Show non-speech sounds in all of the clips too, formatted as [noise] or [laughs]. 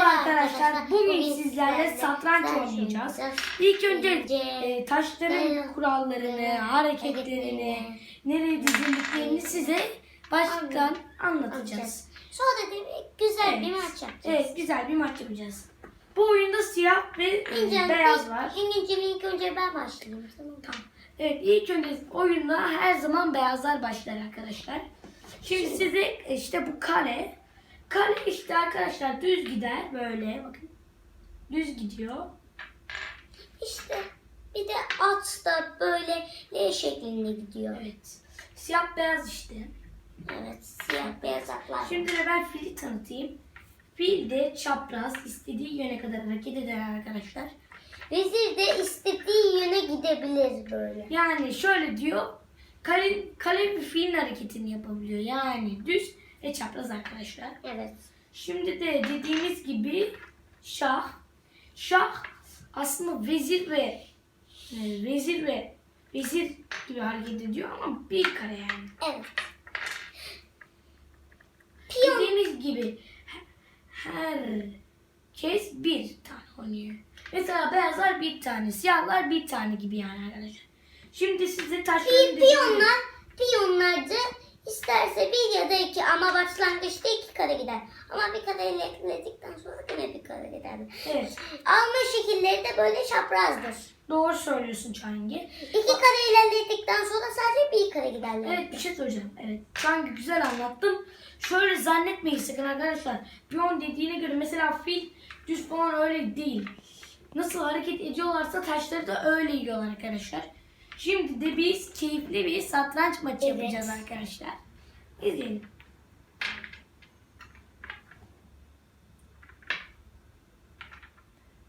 Merhaba arkadaşlar. Bugün sizlerle satranç oynayacağız. İlk önce e, taşların kurallarını, hareketlerini, nereye dizildiklerini size baştan anlatacağız. Sonra da bir güzel Evet. bir maç yapacağız. Evet, güzel bir maç yapacağız. Bu oyunda siyah ve e, İnce, beyaz var. İngilizce ilk önce ben başlayayım. Tamam. Evet, ilk önce oyunda her zaman beyazlar başlar arkadaşlar. Şimdi size işte bu kare. Kare işte arkadaşlar düz gider böyle bakın. Düz gidiyor. İşte bir de at da böyle L şeklinde gidiyor. Evet. Siyah beyaz işte. Evet, siyah beyaz atlar. Şimdi de ben fili tanıtayım. Fil de çapraz istediği yöne kadar hareket eder arkadaşlar. Vezir de istediği yöne gidebilir böyle. Yani şöyle diyor. Kale, kale bir filin hareketini yapabiliyor. Yani düz ve çapraz arkadaşlar. Evet. Şimdi de dediğimiz gibi şah. Şah aslında vezir ve e, vezir ve vezir gibi hareket ediyor ama bir kare yani. Evet. Piyon. Dediğimiz gibi herkes bir tane oynuyor. Mesela beyazlar bir tane, siyahlar bir tane gibi yani arkadaşlar. Şimdi size taşların Pi- dediğim- Piyonlar, piyonlarca isterse bir ya da iki ama başlangıçta iki kare gider. Ama bir kareyle ekledikten sonra yine bir kare gider. Evet. Alma şekilleri de böyle çaprazdır. Doğru söylüyorsun Çangi. İki kare ilerledikten sonra sadece bir kare giderler. Evet bir şey söyleyeceğim. Evet. Çangi güzel anlattım. Şöyle zannetmeyin sakın arkadaşlar. Piyon dediğine göre mesela fil düz falan öyle değil. Nasıl hareket ediyorlarsa taşları da öyle yiyorlar arkadaşlar. Şimdi de biz keyifli bir satranç maçı Evet. yapacağız arkadaşlar. İzleyelim.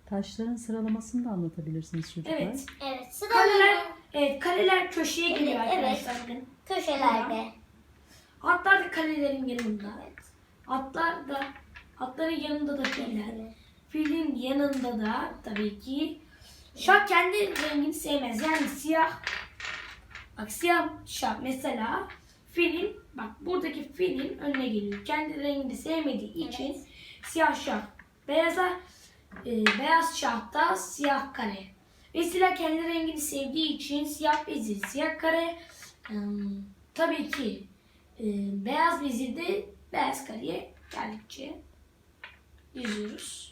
Taşların sıralamasını da anlatabilirsiniz çocuklar. Evet. Evet. Kaleler, evet, kaleler köşeye geliyor Evet, evet. arkadaşlar. bakın. köşelerde. Atlar da kalelerin yanında. Evet. Atlar da atların yanında da filler. Filin yanında da tabii ki şah kendi rengini sevmez. Yani siyah bak siyah şah mesela filin bak buradaki filin önüne geliyor. Kendi rengini sevmediği için siyah şah. Beyaza e, beyaz şah da siyah kare. Mesela kendi rengini sevdiği için siyah vezir, siyah kare. Im, tabii ki e, beyaz vezir de beyaz kareye geldikçe diziyoruz.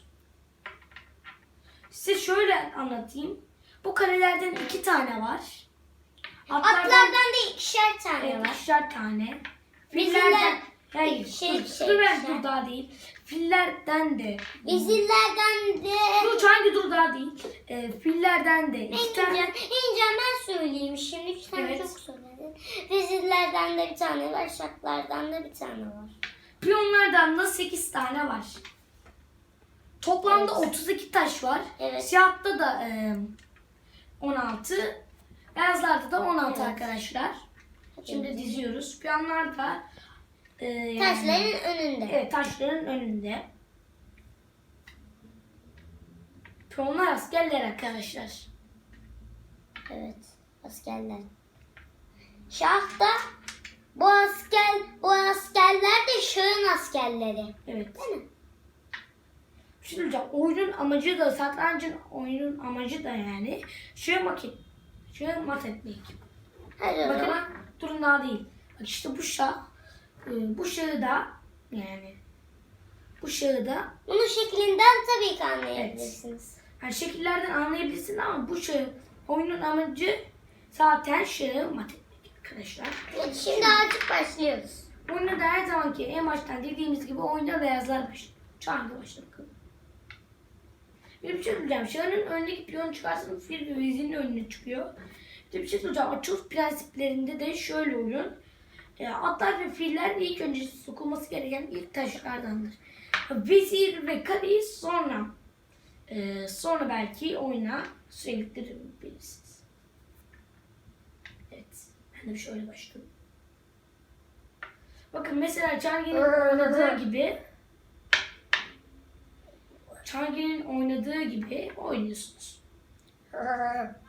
Size şöyle anlatayım. Bu karelerden iki tane var. Atlardan da ikişer tane evet, var. ikişer tane. Fillerden Hayır, şey- dur, şey- dur ben şey. dur daha değil. Fillerden de Vezirlerden de Dur hangi dur daha değil. E, fillerden de iki tane. İncan ben söyleyeyim şimdi. Sen Evet. çok söyledin. Vezirlerden de bir tane var, şaklardan da bir tane var. Piyonlardan da 8 tane var. Toplamda Evet. 32 taş var. Evet. Siyahta da e, 16. Beyazlarda da 16 Evet. arkadaşlar. Şimdi diziyoruz. Piyonlar da e, yani- Taşların önünde. Evet taşların önünde. Piyonlar askerler arkadaşlar. Evet. Askerler. Şah da bu asker bu askerler de şahın askerleri. Evet. Değil mi? Söyleyeceğim. Oyunun amacı da satrancın oyunun amacı da yani şu maket şu mat etmek. O Bakın zaman. durun daha değil. Bak işte bu şah e, bu şahı da yani bu şahı da Bunun şeklinden tabii ki anlayabilirsiniz. yani şekillerden anlayabilirsin ama bu şahı oyunun amacı zaten şahı mat etmek arkadaşlar. Evet, şimdi artık başlıyoruz. Oyunda da her zamanki en baştan dediğimiz gibi oyunda beyazlar başlıyor. Çağında başla bakalım. Bir bir şey söyleyeceğim. Şahının önündeki piyon çıkarsın fil ve vezirin önüne çıkıyor. Bir şey söyleyeceğim. Açılış prensiplerinde de şöyle oyun. E, atlar ve filler ilk önce sokulması gereken ilk taşlardandır. Vezir ve kaleyi sonra e, sonra belki oyuna sürekli Evet. Ben de şöyle başladım. Bakın mesela Çangi'nin oynadığı gibi Çangi'nin oynadığı gibi oynuyorsunuz. [laughs]